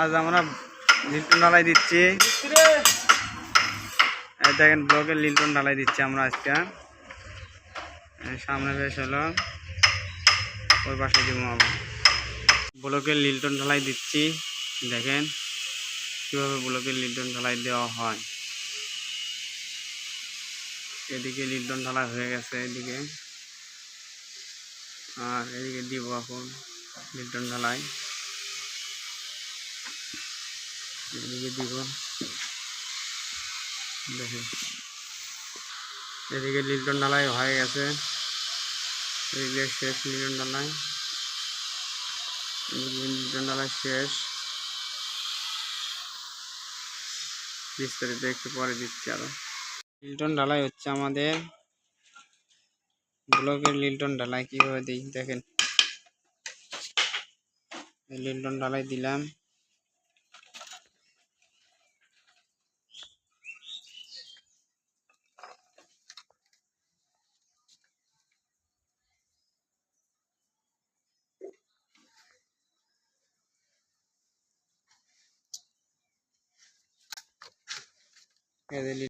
আজ আমরা লিল্টন ঢালাই দিচ্ছি। দেখেন ব্লকের লিল্টন ঢালাই দিচ্ছি আমরা আজকে। সামনে বেশ হলো। ওই পাশে দিব আবার ব্লকের লিল্টন ঢালাই দিচ্ছি। দেখেন কীভাবে ব্লকের লিল্টন ঢালাই দেওয়া হয়। এদিকে লিল্টন ঢালাই হয়ে গেছে এদিকে। আর এদিকে দিব এখন লিল্টন ঢালাই। এদিকে দিব দেখেন। এদিকে লিল্টন ঢালাই হয়ে গেছে। এদিকে শেষ লিল্টন এদিকে লিল্টন ঢালাই শেষ। বিস্তারিত একটু পরে দিচ্ছি আরও। লিল্টন ঢালাই হচ্ছে আমাদের ব্লকের লিল্টন ঢালাই কীভাবে দিই দেখেন। লিল্টন ঢালাই দিলাম। Edelina.